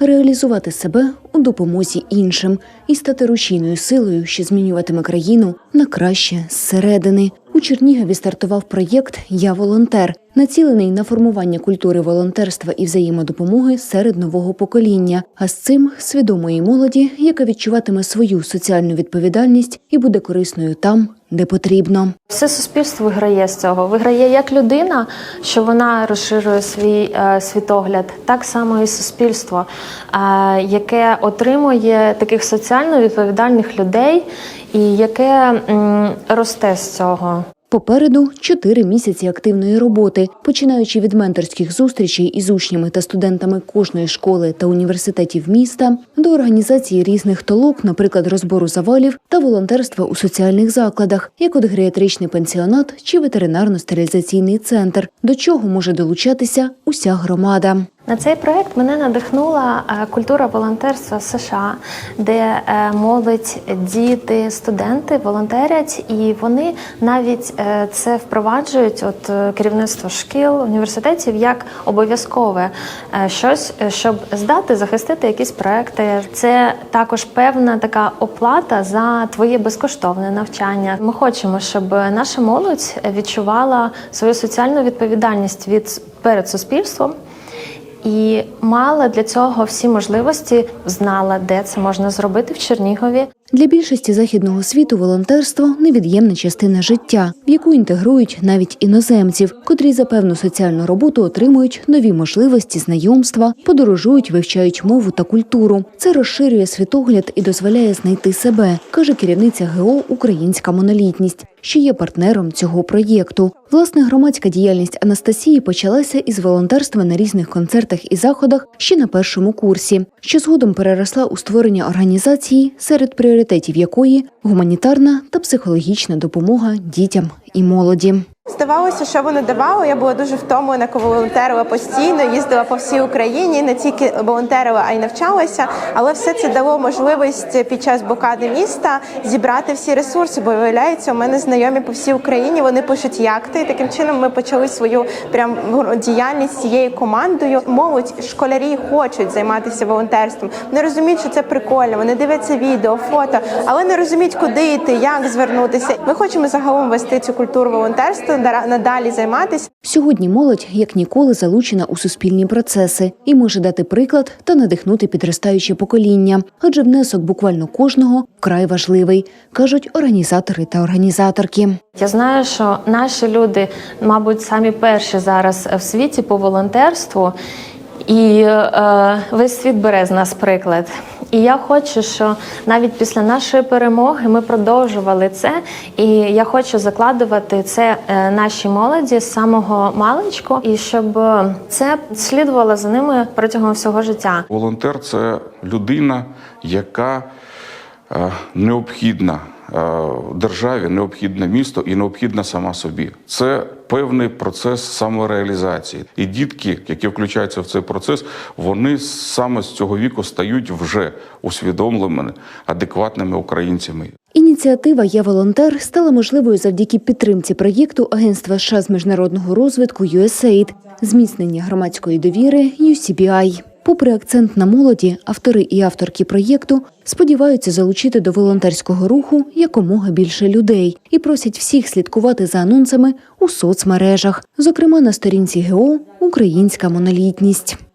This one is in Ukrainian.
реалізувати себе у допомозі іншим і стати рушійною силою, що змінюватиме країну на краще зсередини. У Чернігові стартував проєкт Я волонтер, націлений на формування культури волонтерства і взаємодопомоги серед нового покоління, а з цим свідомої молоді, яка відчуватиме свою соціальну відповідальність і буде корисною там, де потрібно. Все суспільство виграє з цього. Виграє як людина, що вона розширює свій е, світогляд, так само і суспільство, е, яке отримує таких соціально відповідальних людей і яке м, росте з цього. Попереду чотири місяці активної роботи, починаючи від менторських зустрічей із учнями та студентами кожної школи та університетів міста до організації різних толок, наприклад, розбору завалів та волонтерства у соціальних закладах, як от геріатричний пансіонат чи ветеринарно-стерилізаційний центр, до чого може долучатися уся громада. На цей проект мене надихнула е, культура волонтерства США, де е, молодь, діти, студенти волонтерять, і вони навіть е, це впроваджують. От керівництво шкіл, університетів як обов'язкове щось, щоб здати, захистити якісь проекти. Це також певна така оплата за твоє безкоштовне навчання. Ми хочемо, щоб наша молодь відчувала свою соціальну відповідальність від перед суспільством і мала для цього всі можливості, знала, де це можна зробити в Чернігові. Для більшості західного світу волонтерство невід'ємна частина життя, в яку інтегрують навіть іноземців, котрі за певну соціальну роботу отримують нові можливості, знайомства, подорожують, вивчають мову та культуру. Це розширює світогляд і дозволяє знайти себе, каже керівниця ГО Українська монолітність, що є партнером цього проєкту. Власне, громадська діяльність Анастасії почалася із волонтерства на різних концертах і заходах ще на першому курсі, що згодом переросла у створення організації, серед пріоритетів якої гуманітарна та психологічна допомога дітям і молоді. Здавалося, що воно давало. Я була дуже втомлена, коли волонтерила постійно, їздила по всій Україні, не тільки волонтерила, а й навчалася. Але все це дало можливість під час блокади міста зібрати всі ресурси. Бо виявляється, у мене знайомі по всій Україні. Вони пишуть яхти. І таким чином ми почали свою прям діяльність цією командою. Молодь школярі хочуть займатися волонтерством. Не розуміють, що це прикольно. Вони дивляться відео, фото, але не розуміють, куди йти, як звернутися. Ми хочемо загалом вести цю культуру волонтерства нада- надалі займатися. Сьогодні молодь як ніколи залучена у суспільні процеси і може дати приклад та надихнути підростаюче покоління, адже внесок буквально кожного вкрай важливий, кажуть організатори та організаторки. Я знаю, що наші люди, мабуть, самі перші зараз в світі по волонтерству, і е, весь світ бере з нас приклад. І я хочу, що навіть після нашої перемоги ми продовжували це. І я хочу закладувати це е, нашій молоді з самого маличку, і щоб е, це слідувало за ними протягом всього життя. Волонтер це людина, яка е, необхідна державі, необхідна місту і необхідна сама собі. Це певний процес самореалізації. І дітки, які включаються в цей процес, вони саме з цього віку стають вже усвідомленими, адекватними українцями. Ініціатива Я волонтер стала можливою завдяки підтримці проєкту Агентства США з міжнародного розвитку USAID, зміцнення громадської довіри UCBI. Попри акцент на молоді, автори і авторки проєкту сподіваються залучити до волонтерського руху якомога більше людей і просять всіх слідкувати за анонсами у соцмережах, зокрема на сторінці ГО Українська монолітність.